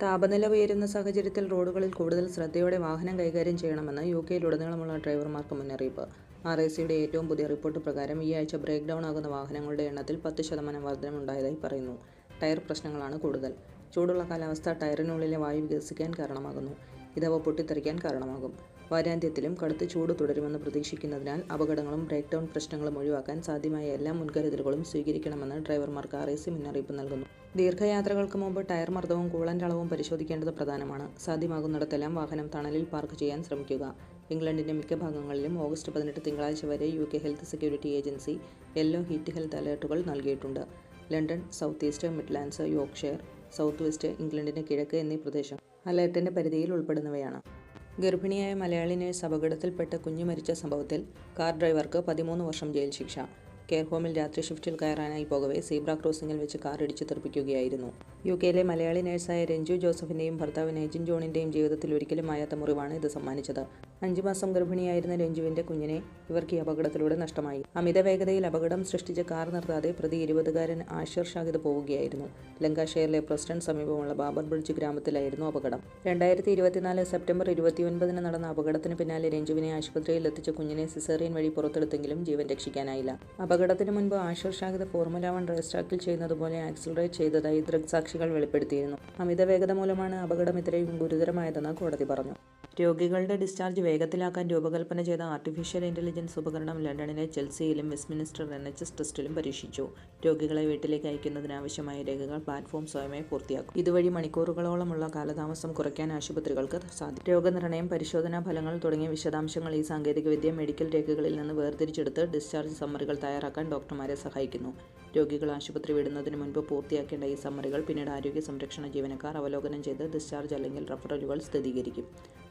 താപനില ഉയരുന്ന സാഹചര്യത്തിൽ റോഡുകളിൽ കൂടുതൽ ശ്രദ്ധയോടെ വാഹനം കൈകാര്യം ചെയ്യണമെന്ന് യു കെയിലുടനീളമുള്ള ഡ്രൈവർമാർക്ക് മുന്നറിയിപ്പ്. ആർ ഐ സിയുടെ ഏറ്റവും പുതിയ റിപ്പോർട്ട് പ്രകാരം ഈ ആഴ്ച ബ്രേക്ക് ഡൗൺ ആകുന്ന വാഹനങ്ങളുടെ എണ്ണത്തിൽ പത്ത് ശതമാനം വർധനമുണ്ടായതായി പറയുന്നു. ടയർ പ്രശ്നങ്ങളാണ് കൂടുതൽ. ചൂടുള്ള കാലാവസ്ഥ ടയറിനുള്ളിലെ വായു വികസിക്കാൻ കാരണമാകുന്നു. ഇതവ പൊട്ടിത്തെറിക്കാൻ കാരണമാകും. വാരാന്ത്യത്തിലും കടുത്ത ചൂട് തുടരുമെന്ന് പ്രതീക്ഷിക്കുന്നതിനാൽ അപകടങ്ങളും ബ്രേക്ക് ഡൗൺ പ്രശ്നങ്ങളും ഒഴിവാക്കാൻ സാധ്യമായ എല്ലാ മുൻകരുതലുകളും സ്വീകരിക്കണമെന്ന് ഡ്രൈവർമാർക്ക് ആർ എ സി മുന്നറിയിപ്പ് നൽകുന്നു. ദീർഘയാത്രകൾക്ക് മുമ്പ് ടയർ മർദ്ദവും കൂളന്റ് അളവും പരിശോധിക്കേണ്ടത് പ്രധാനമാണ്. സാധ്യമാകുന്നിടത്തെല്ലാം വാഹനം തണലിൽ പാർക്ക് ചെയ്യാൻ ശ്രമിക്കുക. ഇംഗ്ലണ്ടിന്റെ മിക്ക ഭാഗങ്ങളിലും ഓഗസ്റ്റ് പതിനെട്ട് തിങ്കളാഴ്ച വരെ U K Health Security Agency yellow heat health അലേർട്ടുകൾ നൽകിയിട്ടുണ്ട്. London South East Midlands Yorkshire South West ഇംഗ്ലണ്ടിന്റെ കിഴക്ക് എന്നീ പ്രദേശം അലേർട്ടിന്റെ പരിധിയിൽ ഉൾപ്പെടുന്നവയാണ്. ഗർഭിണിയായ മലയാളി നേഴ്സ് അപകടത്തിൽപ്പെട്ട കുഞ്ഞു മരിച്ച സംഭവത്തിൽ കാർ ഡ്രൈവർക്ക് പതിമൂന്ന് വർഷം ജയിൽ ശിക്ഷ. കെയർ ഹോമിൽ രാത്രി ഷിഫ്റ്റിൽ കയറാനായി പോകവെ സീബ്ര ക്രോസിംഗിൽ വെച്ച് കാർ ഇടിച്ചു തെറിപ്പിക്കുകയായിരുന്നു. യു കെയിലെ മലയാളി നേഴ്സായ രഞ്ജു ജോസഫിന്റെയും ഭർത്താവ് നെയ്ജിൻ ജോണിന്റെയും ജീവിതത്തിൽ ഒരിക്കലും മായാത്ത മുറിവാണ് ഇത് സമ്മാനിച്ചത്. അഞ്ചു മാസം ഗർഭിണിയായിരുന്ന രഞ്ജുവിന്റെ കുഞ്ഞിനെ ഇവർക്ക് ഈ അപകടത്തിലൂടെ നഷ്ടമായി. അമിത വേഗതയിൽ അപകടം സൃഷ്ടിച്ച കാർ നിർത്താതെ പ്രതി ഇരുപതുകാരൻ ആഷിർ ഷാഹിദ് പോവുകയായിരുന്നു. ലങ്കാഷെയറിലെ പ്രസ്റ്റൺ സമീപമുള്ള ബാബർ ബ്രിഡ്ജ് ഗ്രാമത്തിലായിരുന്നു അപകടം. രണ്ടായിരത്തി ഇരുപത്തിനാല് സെപ്റ്റംബർ ഇരുപത്തിയൊൻപതിന് നടന്ന അപകടത്തിന് പിന്നാലെ രഞ്ജുവിനെ ആശുപത്രിയിൽ എത്തിച്ച കുഞ്ഞിനെ സിസേറിയൻ വഴി പുറത്തെടുത്തെങ്കിലും ജീവൻ രക്ഷിക്കാനായില്ല. അപകടത്തിന് മുൻപ് Ashir Shahid formula one race ട്രാക്കിൽ ചെയ്യുന്നതുപോലെ ആക്സിലറേറ്റ് ചെയ്തതായി ദൃക്സാക്ഷികൾ വെളിപ്പെടുത്തിയിരുന്നു. അമിത വേഗത മൂലമാണ് അപകടം ഇത്രയും ഗുരുതരമായതെന്ന് കോടതി പറഞ്ഞു. രോഗികളുടെ ഡിസ്ചാർജ് വേഗത്തിലാക്കാൻ രൂപകൽപ്പന ചെയ്ത ആർട്ടിഫിഷ്യൽ ഇന്റലിജൻസ് ഉപകരണം ലണ്ടനിലെ ചെൽസിയിലും വെസ്റ്റ്മിനിസ്റ്റർ എൻ എച്ച് എസ് പരീക്ഷിച്ചു. രോഗികളെ വീട്ടിലേക്ക് അയക്കുന്നതിനാവശ്യമായ രേഖകൾ പ്ലാറ്റ്ഫോം സ്വയമേ പൂർത്തിയാക്കും. ഇതുവഴി മണിക്കൂറുകളോളമുള്ള കാലതാമസം കുറയ്ക്കാൻ ആശുപത്രികൾക്ക് സാധിക്കും. രോഗനിർണയം പരിശോധനാ ഫലങ്ങൾ തുടങ്ങിയ വിശദാംശങ്ങൾ ഈ സാങ്കേതികവിദ്യ മെഡിക്കൽ രേഖകളിൽ നിന്ന് വേർതിരിച്ചെടുത്ത് ഡിസ്ചാർജ് സമ്മറികൾ തയ്യാറാക്കാൻ ഡോക്ടർമാരെ സഹായിക്കുന്നു. രോഗികൾ ആശുപത്രി വിടുന്നതിന് മുൻപ് പൂർത്തിയാക്കേണ്ട ഈ സമ്മറികൾ പിന്നീട് ആരോഗ്യ സംരക്ഷണ ജീവനക്കാർ അവലോകനം ചെയ്ത് ഡിസ്ചാർജ് അല്ലെങ്കിൽ റഫറലുകൾ സ്ഥിരീകരിക്കും.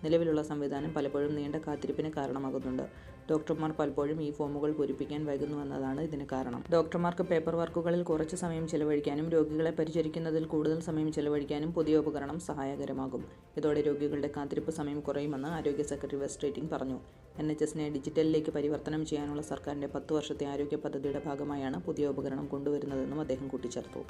നിലവിലുള്ള സംവിധാനം പലപ്പോഴും നീണ്ട കാത്തിരിപ്പിന് കാരണമാകുന്നുണ്ട്. ഡോക്ടർമാർ പലപ്പോഴും ഈ ഫോമുകൾ പൂരിപ്പിക്കാൻ വൈകുന്നുവെന്നതാണ് ഇതിന് കാരണം. ഡോക്ടർമാർക്ക് പേപ്പർ വർക്കുകളിൽ കുറച്ച് സമയം ചെലവഴിക്കാനും രോഗികളെ പരിചരിക്കുന്നതിൽ കൂടുതൽ സമയം ചെലവഴിക്കാനും പുതിയ ഉപകരണം സഹായകരമാകും. ഇതോടെ രോഗികളുടെ കാത്തിരിപ്പ് സമയം കുറയുമെന്ന് ആരോഗ്യ സെക്രട്ടറി വെസ്റ്റേറ്റിംഗ് പറഞ്ഞു. എൻ എച്ച് എസിനെ ഡിജിറ്റലിലേക്ക് പരിവർത്തനം ചെയ്യാനുള്ള സർക്കാരിന്റെ പത്ത് വർഷത്തെ ആരോഗ്യ പദ്ധതിയുടെ ഭാഗമായാണ് പുതിയ ഉപകരണം കൊണ്ടുവരുന്നതെന്നും അദ്ദേഹം കൂട്ടിച്ചേർത്തു.